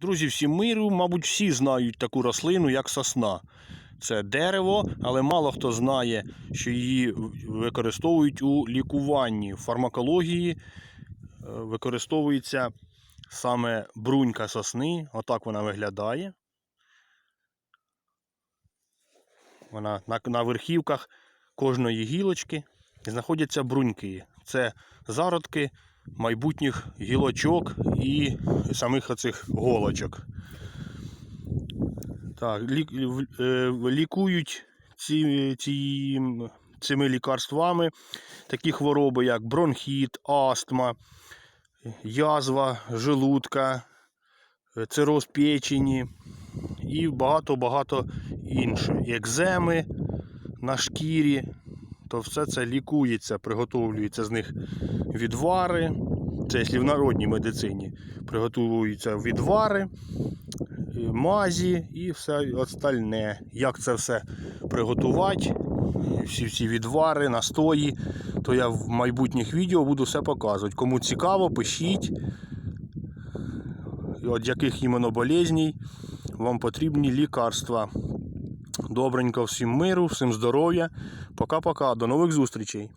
Друзі, всім миру, мабуть, всі знають таку рослину, як сосна. Це дерево, але мало хто знає, що її використовують у лікуванні. В фармакології е, використовується саме брунька сосни. Отак вона виглядає. Вона на, на верхівках кожної гілочки знаходяться бруньки. Це зародки майбутніх гілочок і самих оцих голочок. Так, е, лікують ці, ці, цими лікарствами такі хвороби, як бронхіт, астма, язва желудка, е, цироз печені і багато-багато інше. Екземи на шкірі, то все це лікується, приготовлюється з них відвари. Це якщо в народній медицині приготуються відвари, е, мазі і все остальне. Як це все приготувати, всі ці відвари, настої, то я в майбутніх відео буду все показувати. Кому цікаво, пишіть, від яких іменно болезней вам потрібні лікарства. Добренько, всім миру, всім здоров'я. Пока-пока, до нових зустрічей.